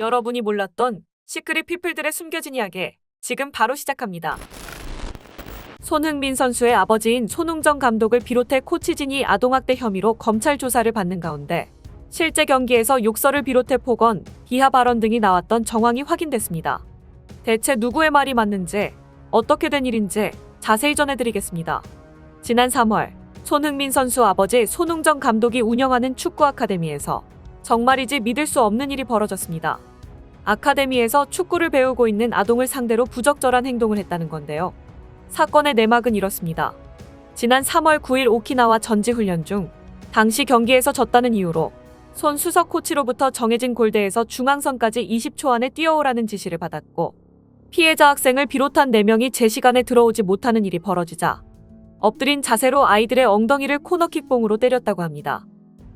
여러분이 몰랐던 시크릿 피플들의 숨겨진 이야기 지금 바로 시작합니다. 손흥민 선수의 아버지인 손흥정 감독을 비롯해 코치진이 아동학대 혐의로 검찰 조사를 받는 가운데 실제 경기에서 욕설을 비롯해 폭언, 비하 발언 등이 나왔던 정황이 확인됐습니다. 대체 누구의 말이 맞는지, 어떻게 된 일인지 자세히 전해드리겠습니다. 지난 3월 손흥민 선수 아버지 손흥정 감독이 운영하는 축구 아카데미에서 정말이지 믿을 수 없는 일이 벌어졌습니다. 아카데미에서 축구를 배우고 있는 아동을 상대로 부적절한 행동을 했다는 건데요. 사건의 내막은 이렇습니다. 지난 3월 9일 오키나와 전지 훈련 중 당시 경기에서 졌다는 이유로 손 수석 코치로부터 정해진 골대에서 중앙선까지 20초 안에 뛰어오라는 지시를 받았고 피해자 학생을 비롯한 4명이 제 시간에 들어오지 못하는 일이 벌어지자 엎드린 자세로 아이들의 엉덩이를 코너킥봉으로 때렸다고 합니다.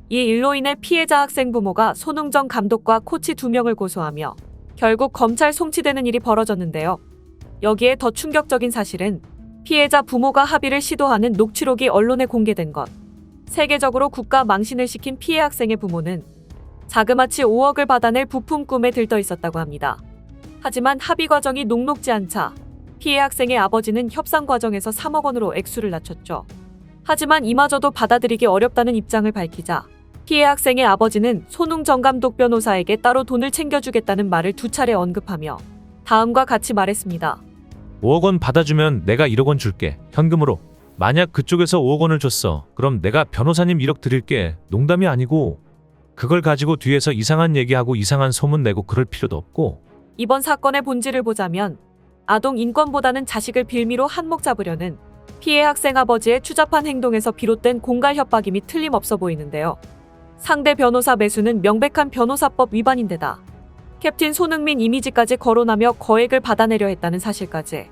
이 일로 인해 피해자 학생 부모가 손흥정 감독과 코치 2명을 고소하며 결국 검찰 송치되는 일이 벌어졌는데요. 여기에 더 충격적인 사실은 피해자 부모가 합의를 시도하는 녹취록이 언론에 공개된 것. 세계적으로 국가 망신을 시킨 피해 학생의 부모는 자그마치 5억을 받아낼 부품 꿈에 들떠 있었다고 합니다. 하지만 합의 과정이 녹록지 않자 피해 학생의 아버지는 협상 과정에서 3억 원으로 액수를 낮췄죠. 하지만 이마저도 받아들이기 어렵다는 입장을 밝히자 피해 학생의 아버지는 손웅정 감독 변호사에게 따로 돈을 챙겨주겠다는 말을 두 차례 언급하며 다음과 같이 말했습니다. 5억 원 받아주면 내가 1억 원 줄게. 현금으로. 만약 그쪽에서 5억 원을 줬어. 그럼 내가 변호사님 1억 드릴게. 농담이 아니고 그걸 가지고 뒤에서 이상한 얘기하고 이상한 소문 내고 그럴 필요도 없고 이번 사건의 본질을 보자면 아동 인권보다는 자식을 빌미로 한몫 잡으려는 피해 학생 아버지의 추잡한 행동에서 비롯된 공갈 협박임이 틀림없어 보이는데요. 상대 변호사 매수는 명백한 변호사법 위반인데다 캡틴 손흥민 이미지까지 거론하며 거액을 받아내려 했다는 사실까지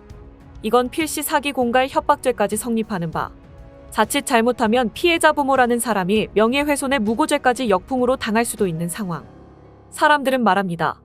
이건 필시 사기 공갈 협박죄까지 성립하는 바 자칫 잘못하면 피해자 부모라는 사람이 명예훼손의 무고죄까지 역풍으로 당할 수도 있는 상황. 사람들은 말합니다.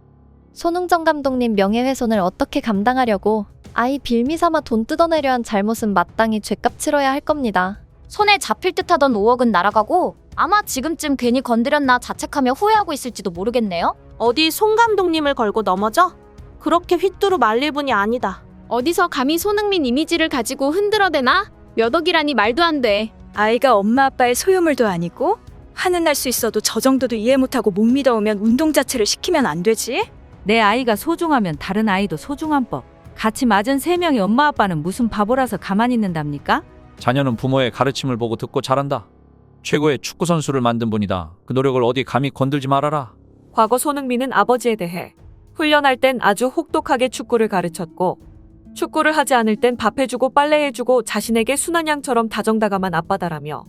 손흥정 감독님 명예훼손을 어떻게 감당하려고 아이 빌미 삼아 돈 뜯어내려 한 잘못은 마땅히 죗값 치러야 할 겁니다. 손에 잡힐 듯하던 5억은 날아가고 아마 지금쯤 괜히 건드렸나 자책하며 후회하고 있을지도 모르겠네요. 어디 송 감독님을 걸고 넘어져? 그렇게 휘뚜루 말릴 분이 아니다. 어디서 감히 손흥민 이미지를 가지고 흔들어대나? 몇 억이라니 말도 안 돼. 아이가 엄마 아빠의 소유물도 아니고 화는 날 수 있어도 저 정도도 이해 못하고 못 믿어오면 운동 자체를 시키면 안 되지? 내 아이가 소중하면 다른 아이도 소중한 법. 같이 맞은 세 명의 엄마 아빠는 무슨 바보라서 가만히 있는답니까? 자녀는 부모의 가르침을 보고 듣고 자란다. 최고의 축구 선수를 만든 분이다. 그 노력을 어디 감히 건들지 말아라. 과거 손흥민은 아버지에 대해 훈련할 땐 아주 혹독하게 축구를 가르쳤고 축구를 하지 않을 땐 밥해주고 빨래해주고 자신에게 순한양처럼 다정다감한 아빠다라며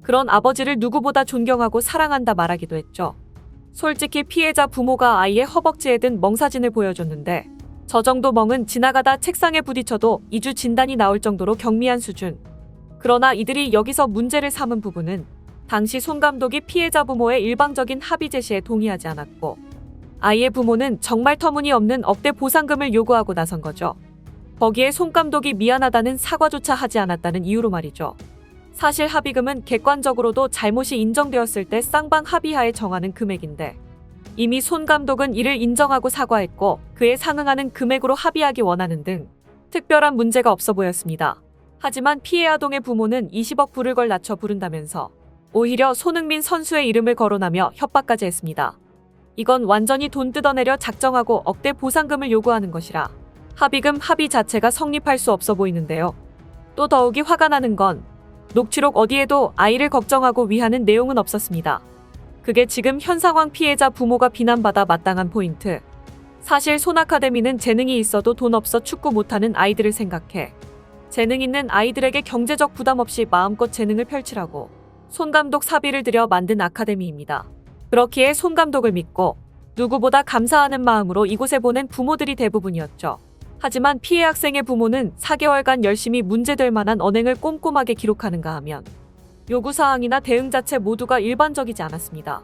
그런 아버지를 누구보다 존경하고 사랑한다 말하기도 했죠. 솔직히 피해자 부모가 아이의 허벅지에 든 멍사진을 보여줬는데 저 정도 멍은 지나가다 책상에 부딪혀도 2주 진단이 나올 정도로 경미한 수준. 그러나 이들이 여기서 문제를 삼은 부분은 당시 손 감독이 피해자 부모의 일방적인 합의 제시에 동의하지 않았고 아이의 부모는 정말 터무니없는 억대 보상금을 요구하고 나선 거죠. 거기에 손 감독이 미안하다는 사과조차 하지 않았다는 이유로 말이죠. 사실 합의금은 객관적으로도 잘못이 인정되었을 때 쌍방 합의하에 정하는 금액인데 이미 손 감독은 이를 인정하고 사과했고 그에 상응하는 금액으로 합의하기 원하는 등 특별한 문제가 없어 보였습니다. 하지만 피해 아동의 부모는 20억 불을 걸 낮춰 부른다면서 오히려 손흥민 선수의 이름을 거론하며 협박까지 했습니다. 이건 완전히 돈 뜯어내려 작정하고 억대 보상금을 요구하는 것이라 합의금 합의 자체가 성립할 수 없어 보이는데요. 또 더욱이 화가 나는 건 녹취록 어디에도 아이를 걱정하고 위하는 내용은 없었습니다. 그게 지금 현 상황 피해자 부모가 비난받아 마땅한 포인트. 사실 손 아카데미는 재능이 있어도 돈 없어 축구 못하는 아이들을 생각해. 재능 있는 아이들에게 경제적 부담 없이 마음껏 재능을 펼치라고 손 감독 사비를 들여 만든 아카데미입니다. 그렇기에 손 감독을 믿고 누구보다 감사하는 마음으로 이곳에 보낸 부모들이 대부분이었죠. 하지만 피해 학생의 부모는 4개월간 열심히 문제될 만한 언행을 꼼꼼하게 기록하는가 하면 요구사항이나 대응 자체 모두가 일반적이지 않았습니다.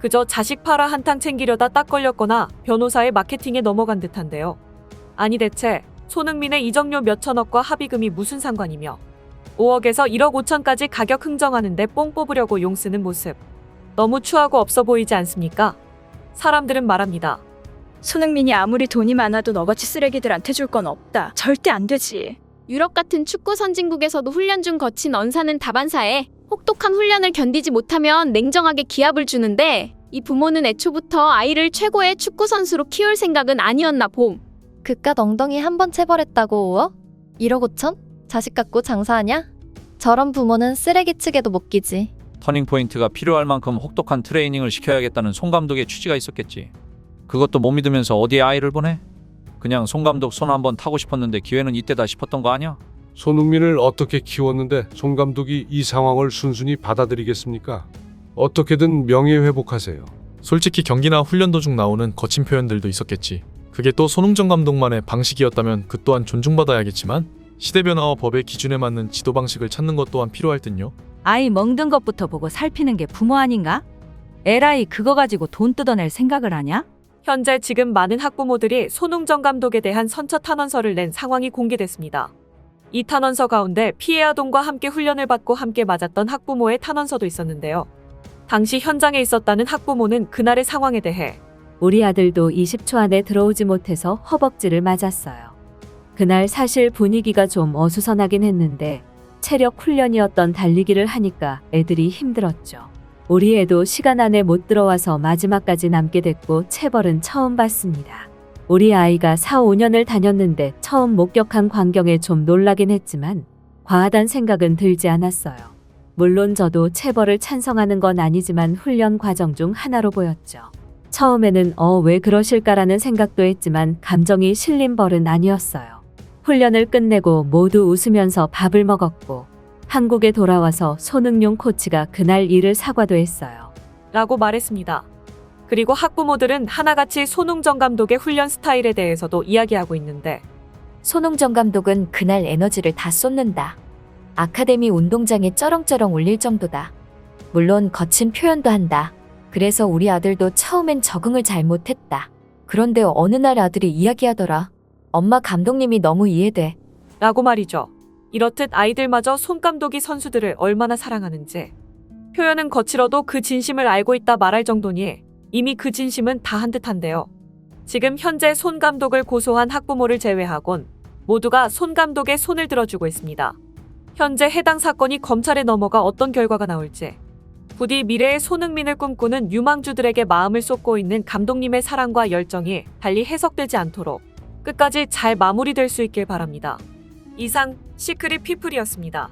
그저 자식 팔아 한탕 챙기려다 딱 걸렸거나 변호사의 마케팅에 넘어간 듯한데요. 아니 대체 손흥민의 이적료 몇천억과 합의금이 무슨 상관이며 5억에서 1억 5천까지 가격 흥정하는데 뽕 뽑으려고 용 쓰는 모습. 너무 추하고 없어 보이지 않습니까? 사람들은 말합니다. 손흥민이 아무리 돈이 많아도 너같이 쓰레기들한테 줄 건 없다. 절대 안 되지. 유럽 같은 축구 선진국에서도 훈련 중 거친 언사는 다반사에 혹독한 훈련을 견디지 못하면 냉정하게 기합을 주는데 이 부모는 애초부터 아이를 최고의 축구 선수로 키울 생각은 아니었나 봄. 그깟 엉덩이 한 번 체벌했다고 우어? 1억 5천? 자식 갖고 장사하냐? 저런 부모는 쓰레기 측에도 못 끼지. 터닝 포인트가 필요할 만큼 혹독한 트레이닝을 시켜야겠다는 송 감독의 취지가 있었겠지. 그것도 못 믿으면서 어디에 아이를 보내? 그냥 송 감독 손 한번 타고 싶었는데 기회는 이때다 싶었던 거 아니야? 손흥민을 어떻게 키웠는데 송 감독이 이 상황을 순순히 받아들이겠습니까? 어떻게든 명예 회복하세요. 솔직히 경기나 훈련 도중 나오는 거친 표현들도 있었겠지. 그게 또 손흥정 감독만의 방식이었다면 그 또한 존중받아야겠지만 시대 변화와 법의 기준에 맞는 지도 방식을 찾는 것 또한 필요할 듯요. 아이 멍든 것부터 보고 살피는 게 부모 아닌가? 에라이 그거 가지고 돈 뜯어낼 생각을 하냐? 현재 지금 많은 학부모들이 손흥정 감독에 대한 선처 탄원서를 낸 상황이 공개됐습니다. 이 탄원서 가운데 피해 아동과 함께 훈련을 받고 함께 맞았던 학부모의 탄원서도 있었는데요. 당시 현장에 있었다는 학부모는 그날의 상황에 대해 우리 아들도 20초 안에 들어오지 못해서 허벅지를 맞았어요. 그날 사실 분위기가 좀 어수선하긴 했는데 체력 훈련이었던 달리기를 하니까 애들이 힘들었죠. 우리 애도 시간 안에 못 들어와서 마지막까지 남게 됐고 체벌은 처음 봤습니다. 우리 아이가 4, 5년을 다녔는데 처음 목격한 광경에 좀 놀라긴 했지만 과하단 생각은 들지 않았어요. 물론 저도 체벌을 찬성하는 건 아니지만 훈련 과정 중 하나로 보였죠. 처음에는 어, 왜 그러실까라는 생각도 했지만 감정이 실린 벌은 아니었어요. 훈련을 끝내고 모두 웃으면서 밥을 먹었고 한국에 돌아와서 손흥용 코치가 그날 일을 사과도 했어요. 라고 말했습니다. 그리고 학부모들은 하나같이 손흥정 감독의 훈련 스타일에 대해서도 이야기하고 있는데 손흥정 감독은 그날 에너지를 다 쏟는다. 아카데미 운동장에 쩌렁쩌렁 울릴 정도다. 물론 거친 표현도 한다. 그래서 우리 아들도 처음엔 적응을 잘 못했다. 그런데 어느 날 아들이 이야기하더라. 엄마 감독님이 너무 이해돼. 라고 말이죠. 이렇듯 아이들마저 손 감독이 선수들을 얼마나 사랑하는지 표현은 거칠어도 그 진심을 알고 있다 말할 정도니 이미 그 진심은 다한 듯한데요. 지금 현재 손 감독을 고소한 학부모를 제외하곤 모두가 손 감독의 손을 들어주고 있습니다. 현재 해당 사건이 검찰에 넘어가 어떤 결과가 나올지 부디 미래의 손흥민을 꿈꾸는 유망주들에게 마음을 쏟고 있는 감독님의 사랑과 열정이 달리 해석되지 않도록 끝까지 잘 마무리될 수 있길 바랍니다. 이상 시크릿 피플이었습니다.